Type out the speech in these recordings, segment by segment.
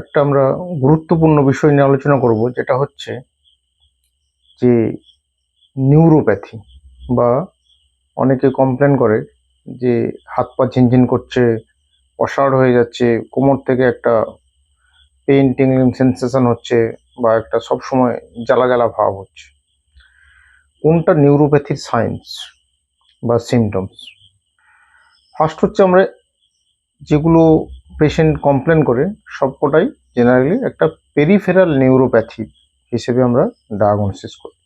একটা আমরা গুরুত্বপূর্ণ বিষয় নিয়ে আলোচনা করব, যেটা হচ্ছে যে নিউরোপ্যাথি বা অনেকে কমপ্লেন করে যে হাত পা ঝিনঝিন করছে, অসাড় হয়ে যাচ্ছে, কোমর থেকে একটা পেইন টিংলিং সেন্সেশন হচ্ছে বা একটা সবসময় জ্বালা জ্বালা ভাব হচ্ছে। কোনটা নিউরোপ্যাথির সায়েন্স বা সিমটমস ফার্স্ট হচ্ছে আমরা যেগুলো পেশেন্ট কমপ্লেন করে সবকটাই জেনারেলি একটা পেরিফেরাল নিউরোপ্যাথি হিসেবে আমরা ডায়াগনোসিস করি।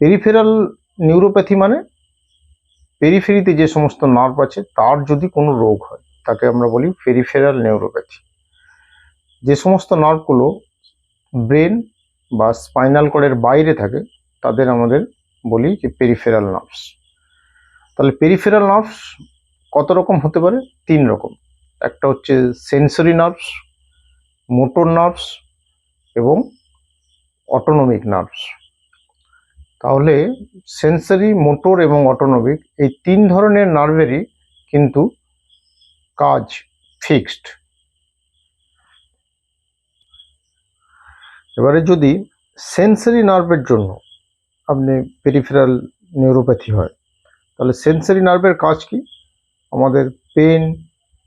পেরিফেরাল নিউরোপ্যাথি মানে পেরিফেরিতে যে সমস্ত নার্ভ আছে তার যদি কোনো রোগ হয়, তাকে আমরা বলি পেরিফেরাল নিউরোপ্যাথি যে সমস্ত নার্ভগুলো ব্রেন বা স্পাইনাল কর্ডের বাইরে থাকে, তাদের আমাদের বলি যে পেরিফেরাল নার্ভস তাহলে পেরিফেরাল নার্ভস কত রকম হতে পারে? তিন রকম। একটা হচ্ছে সেন্সরি নার্ভস মোটর নার্ভস এবং অটোনমিক নার্ভস তাহলে সেন্সরি মোটর এবং অটোনমিক এই তিন ধরনের নার্ভেরই কিন্তু কাজ ফিক্সড এবারে যদি সেন্সরি নার্ভের জন্য আপনি পেরিফেরাল নিউরোপ্যাথি হয়, তাহলে সেন্সরি নার্ভের কাজ কি? আমাদের pain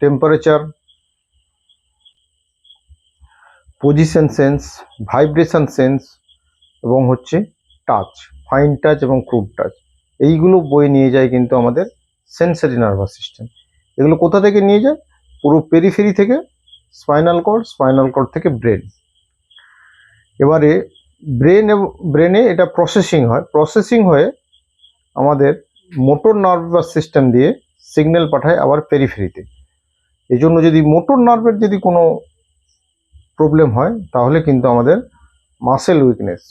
temperature position sense vibration sense এবং হচ্ছে টাচ ফাইন টাচ এবং ক্রুড টাচ এইগুলো বয়ে নিয়ে যায় কিন্তু আমাদের সেন্সারি নার্ভাস সিস্টেম এগুলো কোথা থেকে নিয়ে যায়? পুরো পেরিফেরি থেকে স্পাইনাল কর্ড স্পাইনাল কর্ড থেকে ব্রেন এবারে ব্রেন ব্রেনে এটা প্রসেসিং হয়। প্রসেসিং হয়ে আমাদের মোটর নার্ভাস সিস্টেম দিয়ে সিগন্যাল পাঠায় আবার পেরিফেরিতে এই জন্য যদি মোটর নার্ভের যদি কোনো প্রবলেম হয়, তাহলে কিন্তু আমাদের মাসেল উইকনেস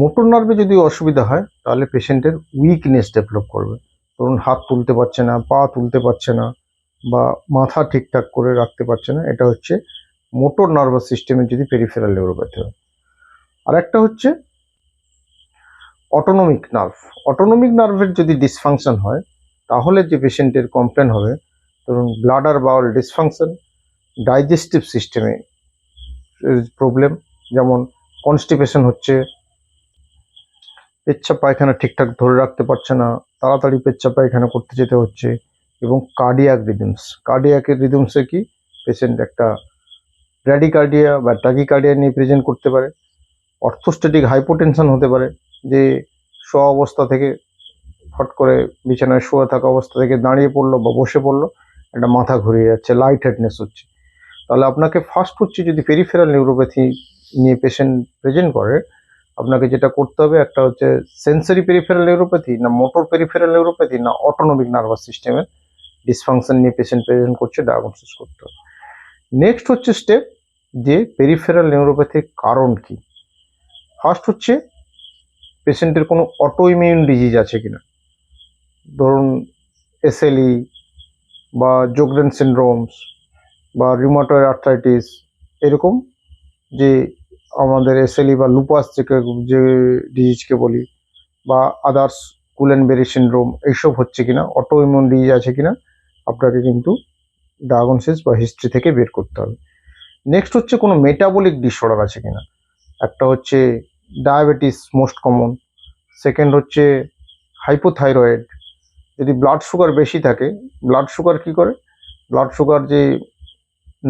মোটর নার্ভে যদি অসুবিধা হয়, তাহলে পেশেন্টের উইকনেস ডেভেলপ করবে। ধরুন হাত তুলতে পারছে না, পা তুলতে পারছে না, বা মাথা ঠিকঠাক করে রাখতে পারছে না, এটা হচ্ছে মোটর নার্ভাস সিস্টেমের যদি পেরিফেরাল নিউরোপ্যাথি হয়। আর একটা হচ্ছে অটোনমিক নার্ভ অটোনমিক নার্ভের যদি ডিসফাংশন হয়, তাহলে যে পেশেন্টের কমপ্লেন হবে, ধরুন ব্লাডার বাউল ডিসফাংশন ডাইজেস্টিভ সিস্টেমে প্রবলেম যেমন কনস্টিপেশন হচ্ছে, পেচ্ছাপ পায়খানা ঠিকঠাক ধরে রাখতে পারছে না, তাড়াতাড়ি পেচ্ছাপ পায়খানা করতে যেতে হচ্ছে, এবং কার্ডিয়াক রিদমস কার্ডিয়াকের রিদমসে কি? পেশেন্ট একটা ব্র্যাডিকার্ডিয়া বা টাকিকার্ডিয়া নিয়ে প্রেজেন্ট করতে পারে অর্থোস্ট্যাটিক হাইপোটেনশন হতে পারে যে শোয়া অবস্থা থেকে ফট করে বিছানায় শোয়া থাকা অবস্থা থেকে দাঁড়িয়ে পড়ল বা বসে পড়ল, একটা মাথা ঘুরিয়ে যাচ্ছে লাইট হেডনেস হচ্ছে। তাহলে আপনাকে ফার্স্ট হচ্ছে যদি পেরিফেরাল নিউরোপ্যাথি নিয়ে পেশেন্ট প্রেজেন্ট করে, আপনাকে যেটা করতে হবে একটা হচ্ছে সেন্সারি পেরিফেরাল নিউরোপ্যাথি না মোটর পেরিফেরাল নিউরোপ্যাথি না অটোনমিক নার্ভাস সিস্টেমের ডিসফাংশন নিয়ে পেশেন্ট প্রেজেন্ট করছে ডায়াগনোসিস করতে হবে। নেক্সট হচ্ছে স্টেপ যে পেরিফেরাল নিউরোপ্যাথির কারণ কি? ফার্স্ট হচ্ছে পেশেন্টের কোনো অটো ইমিউন ডিজিজ আছে কিনা? ধরুন এসএলই বা যোগরেন সিন্ড্রোমস বা রিউমাটয়েড আর্থ্রাইটিস এরকম যে আমাদের এসএলই বা লুপাস যেকে, যে ডিজিজকে বলি, বা আদার্স কুলেনবেরি সিন্ড্রোম এইসব হচ্ছে কিনা অটো ইমিউন ডিজিজ আছে কিনা, আপনাকে কিন্তু ডায়াগনোসিস বা হিস্ট্রি থেকে বের করতে হবে। নেক্সট হচ্ছে কোনো মেটাবলিক ডিসঅর্ডার আছে কিনা? একটা হচ্ছে ডায়াবেটিস মোস্ট কমন সেকেন্ড হচ্ছে হাইপোথাইরয়েড যদি ব্লাড সুগার বেশি থাকে ব্লাড সুগার কি করে? ব্লাড সুগার যে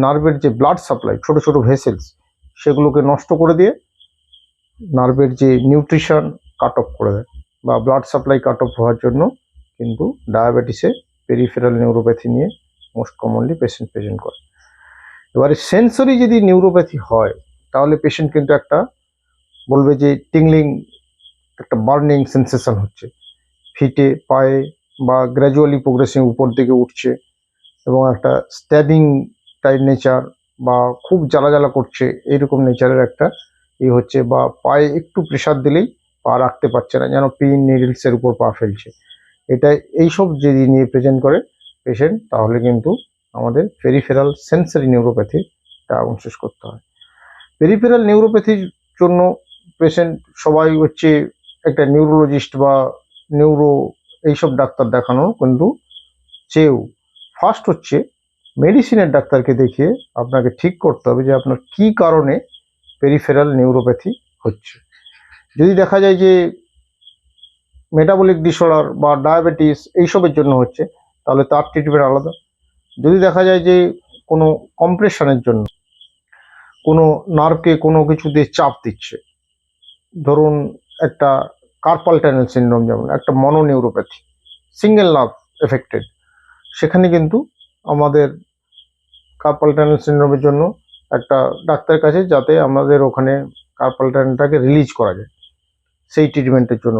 নার্ভের যে ব্লাড সাপ্লাই ছোট ছোট ভেসেলস সেগুলোকে নষ্ট করে দিয়ে নার্ভের যে নিউট্রিশন কাট অফ করে দেয় বা ব্লাড সাপ্লাই কাট অফ হওয়ার জন্য কিন্তু ডায়াবেটিসে পেরিফেরাল নিউরোপ্যাথি নিয়ে মোস্ট কমনলি পেশেন্ট প্রেজেন্ট করে। এবারে সেন্সরি যদি নিউরোপ্যাথি হয়, তাহলে পেশেন্ট কিন্তু একটা বলবে যে টিংলিং একটা বার্নিং সেন্সেশন হচ্ছে। ফিটে, পায়ে বা গ্র্যাজুয়ালি প্রোগ্রেসিং উপর দিকে উঠছে এবং একটা স্ট্যাবিং টাইপ নেচার বা খুব জ্বালা জ্বালা করছে এইরকম নেচারের একটা ই হচ্ছে বা পায়ে একটু প্রেশার দিলেই পা রাখতে পারছে না, যেন পিন নিডলসের উপর পা ফেলছে। এটা এইসব যদি নিয়ে প্রেজেন্ট করে পেশেন্ট তাহলে কিন্তু আমাদের পেরিফেরাল সেন্সারি নিউরোপ্যাথি ডায়াগনোসিস করতে হয়। পেরিফেরাল নিউরোপ্যাথির জন্য পেশেন্ট সবাই হচ্ছে একটা নিউরোলজিস্ট বা নিউরো এইসব ডাক্তার দেখানো কিন্তু চেয়েও। ফার্স্ট হচ্ছে মেডিসিনের ডাক্তারকে দেখিয়ে আপনাকে ঠিক করতে হবে যে আপনার কী কারণে পেরিফেরাল নিউরোপ্যাথি হচ্ছে। যদি দেখা যায় যে মেটাবলিক ডিসঅর্ডার বা ডায়াবেটিস এইসবের জন্য হচ্ছে, তাহলে তার ট্রিটমেন্ট আলাদা। যদি দেখা যায় যে কোনো কম্প্রেশনের জন্য কোনো নার্ভকে কোনো কিছু দিয়ে চাপ দিচ্ছে ধরুন একটা কার্পাল টানেল সিনড্রোম যেমন, একটা মনোনিউরোপ্যাথি সিঙ্গেল নার্ভ এফেক্টেড সেখানে কিন্তু আমাদের কার্পাল টানেল সিনড্রোমের জন্য একটা ডাক্তারের কাছে যাতে আমাদের ওখানে কার্পাল টানেলটাকে রিলিজ করা যায়, সেই ট্রিটমেন্টের জন্য।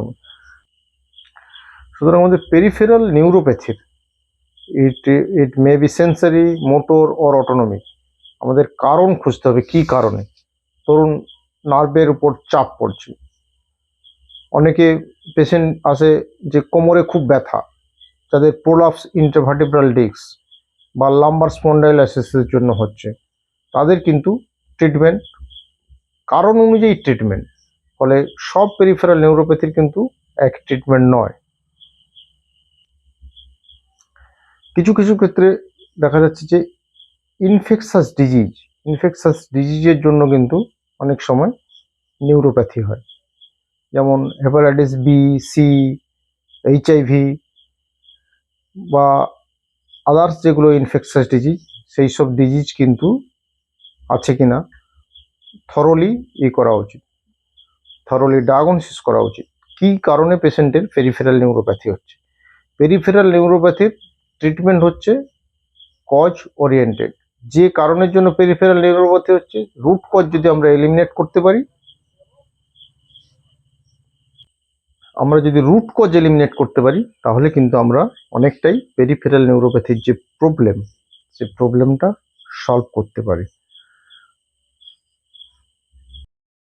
সুতরাং আমাদের peripheral নিউরোপ্যাথির it it may be sensory motor or autonomic আমাদের কারণ খুঁজতে হবে কী কারণে। ধরুন নার্ভের উপর চাপ পড়ছে। অনেকে পেশেন্ট আসে যে কোমরে খুব ব্যথা, যাদের প্রোলাপস ইন্টারভার্টিব্রাল ডিস্ক বা লাম্বার স্পন্ডাইলাইসিসের জন্য হচ্ছে। তাদের কিন্তু ট্রিটমেন্ট কারণ অনুযায়ী ট্রিটমেন্ট ফলে সব পেরিফেরাল নিউরোপ্যাথির কিন্তু এক ট্রিটমেন্ট নয়। কিছু কিছু ক্ষেত্রে দেখা যাচ্ছে যে ইনফেকশাস ডিজিজ ইনফেকশাস ডিজিজের জন্য কিন্তু অনেক সময় নিউরোপ্যাথি হয়। যেমন হেপাটাইটিস বি সি এইচআইভি বা আদার্স যেগুলো ইনফেকশাস ডিজিজ সেই সব ডিজিজ কিন্তু আছে কি না থরলি ই করা উচিত। থরলি ডায়াগনোসিস করা উচিত। কী কারণে পেশেন্টের পেরিফেরাল নিউরোপ্যাথি হচ্ছে? পেরিফেরাল নিউরোপ্যাথির ট্রিটমেন্ট হচ্ছে কজ ওরিয়েন্টেড যে কারণের জন্য পেরিফেরাল নিউরোপ্যাথি হচ্ছে রুট কজ যদি আমরা এলিমিনেট করতে পারি, আমরা যদি রুট কজ এলিমিনেট করতে পারি, তাহলে কিন্তু আমরা অনেকটাই পেরিফেরাল নিউরোপ্যাথির যে প্রবলেম সে প্রবলেমটা সলভ করতে পারি।